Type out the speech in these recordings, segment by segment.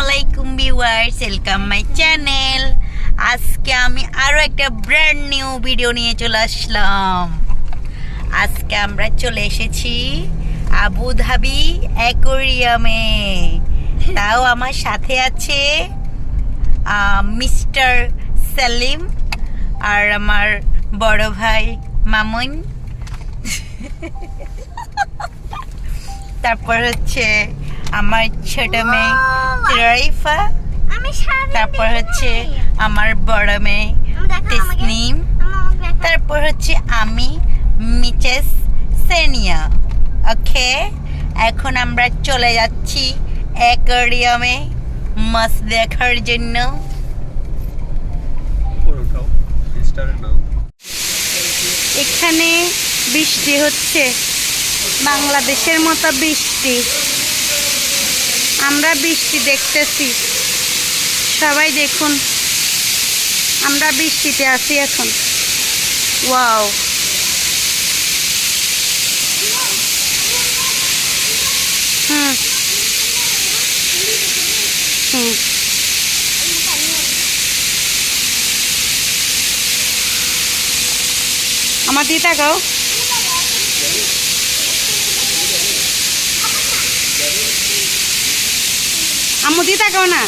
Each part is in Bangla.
আলাইকুম ভিউয়ার্স ওয়েলকাম মাই চ্যানেল আজকে আমি আরও একটা ব্র্যান্ড নিউ ভিডিও নিয়ে চলে আসলাম। আজকে আমরা চলে এসেছি আবু ধাবি অ্যাকোরিয়ামে। তাও আমার সাথে আছে মিস্টার সেলিম আর আমার বড় ভাই মামুন। তারপর হচ্ছে আমার ছোট মেয়ে রাইফা তারপর হচ্ছে আমার বড় মেয়ে তেসনিম দেখো। তারপর হচ্ছে আমি মিচেস সেনিয়া। ওকে এখন আমরা চলে যাচ্ছি অ্যাকোরিয়ামে মাছ দেখার জন্য। নাম এখানে বৃষ্টি হচ্ছে। বাংলাদেশের মতো বৃষ্টি। আমরা বৃষ্টি দেখতেছি। সবাই দেখুন। আমরা বৃষ্টিতে আছি এখন। ওয়াও। হুম। হুম। আমার দিয়ে তাকাও আমার দিকে তাকাও না।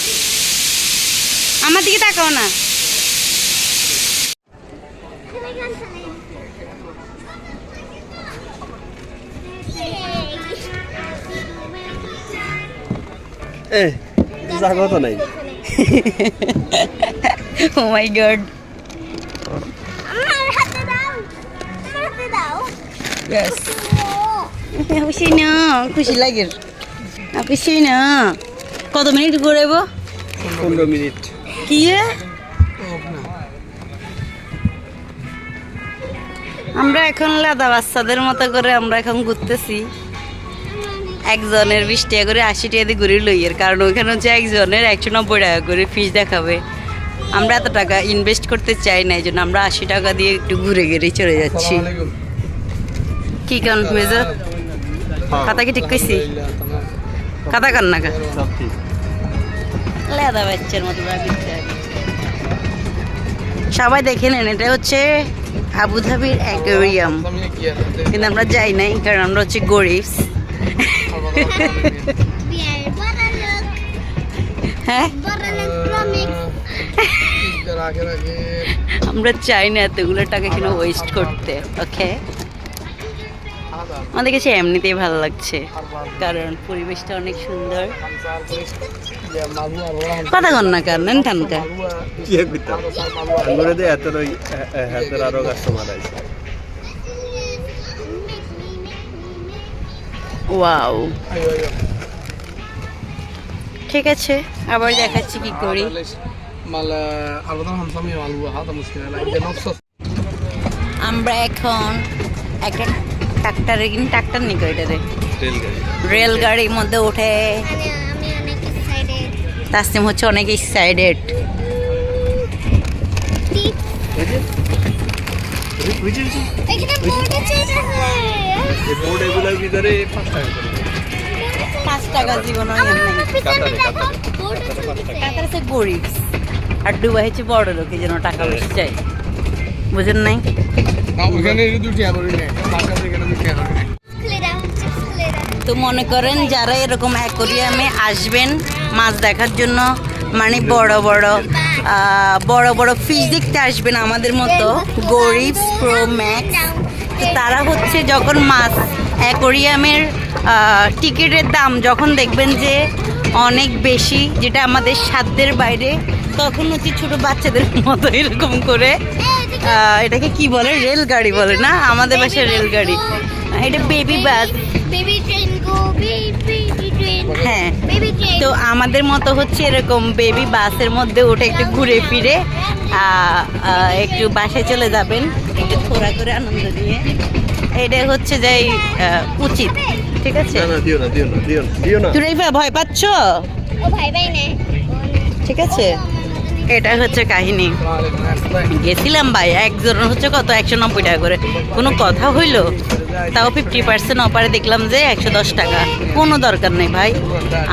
আমার দিকে তাকাও না। এ জাগো তো নাই। ও মাই গড আমার হাতে দাও আমার হাতে দাও। খুশি না খুশি লাগে। খুশি না কত মিনিট ঘুরাইব? পনেরো মিনিট। কি? আমরা এখন লাদা বাচ্চাদের মতো করে আমরা এখন ঘুরতেছি। একজনের বিশ টাকা করে আশি টাকা দিয়ে ঘুরে লইয়ের কারণ ওইখানে হচ্ছে একজনের একশো নব্বই টাকা করে ফিস দেখাবে। আমরা এত টাকা ইনভেস্ট করতে চাই না এই জন্য আমরা আশি টাকা দিয়ে একটু ঘুরে ঘুরে চলে যাচ্ছি। কি কারণ মেজর? কথা কি ঠিক কইছি? কথা কান না কা লেদা বাচ্চার মতো সবাই দেখে নেন এটা হচ্ছে আবুধাবির অ্যাকোরিয়াম। কিন্তু আমরা যাই নাই কারণ আমরা হচ্ছে গরিব। বিয়ার বড় লোক হ্যাঁ? বড় লোক প্রমিস আমরা চাই না এতগুলো টাকা কিনা ওয়েস্ট করতে ওকে আমাদের কাছে এমনিতেই ভালো লাগছে কারণ পরিবেশটা অনেক সুন্দর। কথা কন না কার নেন টানকা কি কইতা আঙ্গুরে দে এত রই হাতের আরও কাস্টমার আইছে ওয়াও। ঠিক আছে আবার দেখাচ্ছি কি করি। আমরা এখন একটা ট্রাক্টারে ট্রাক্টার নিকো রেলগাড়ি। রেলগাড়ির মধ্যে উঠে। তাসনিম হচ্ছে অনেক এক্সাইটেড পাঁচ টাকা জীবন আর দুবাই হচ্ছে বড় লোকের জন্য টাকা বেশি চাই। বুঝেন নাই? তো মনে করেন যারা এরকম অ্যাকোরিয়ামে আসবেন মাছ দেখার জন্য মানে বড় বড় বড় বড় ফিশ দেখতে আসবেন আমাদের মতো গরিব প্রো ম্যাক্স তারা হচ্ছে যখন মাছ অ্যাকোরিয়ামের টিকিটের দাম যখন দেখবেন যে অনেক বেশি, যেটা আমাদের সাধ্যের বাইরে, তখন হচ্ছে ছোটো বাচ্চাদের মতো এরকম করে এটাকে কি বলে? রেলগাড়ি বলে না? আমাদের বাসায় রেলগাড়ি। এটা baby bus baby train go baby train হ্যাঁ। তো আমাদের মতো হচ্ছে এরকম বেবি বাসের মধ্যে উঠে একটু ঘুরে ফিরে একটু বাসে চলে যাবেন একটু থোড়া করে আনন্দ নিয়ে। এটা হচ্ছে যাই উচিত ঠিক আছে? না না দিও না দিও না দিও না দিও না। তুই ভয় পাচ্ছ? ও ভাই ভাই নে ঠিক আছে? এটা হচ্ছে কাহিনী। গেছিলাম ভাই একজন হচ্ছে কত? একশো নব্বই টাকা করে। কোনো কথা হইল? তাও ফিফটি পার্সেন্ট অপারে দেখলাম যে একশো দশ টাকা। কোনো দরকার নেই ভাই।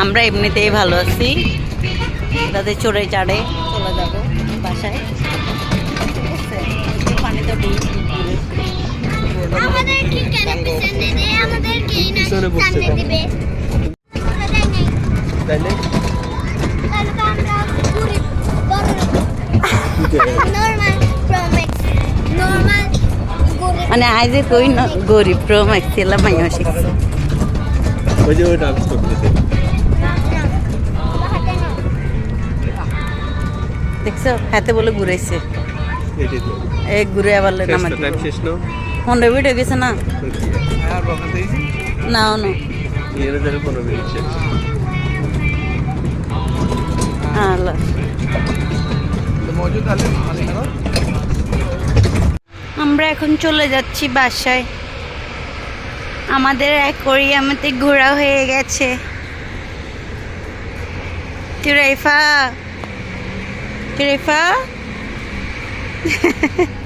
আমরা এমনিতেই ভালো আছি। তাদের চড়ে চাড়ে চলে যাব বাসায়। ঠিক আছে? মানে আইজে কই না গরিব প্রো এলা মাইয়া শিখছে। ওই যে ওই ডান্স করতেছে না না বাহাতে না দেখছ? হাতে বলে ঘুরাইছে। এই ঘুরে আবার নামা টাইম শেষ না? পনেরো মিনিট হয়ে গেছে না? না না। পনেরো মিনিট শেষ। এখন চলে যাচ্ছি বাসায়। আমাদের অ্যাকোরিয়ামেতে ঘোরা হয়ে গেছে। তুরাইফা তিরেফা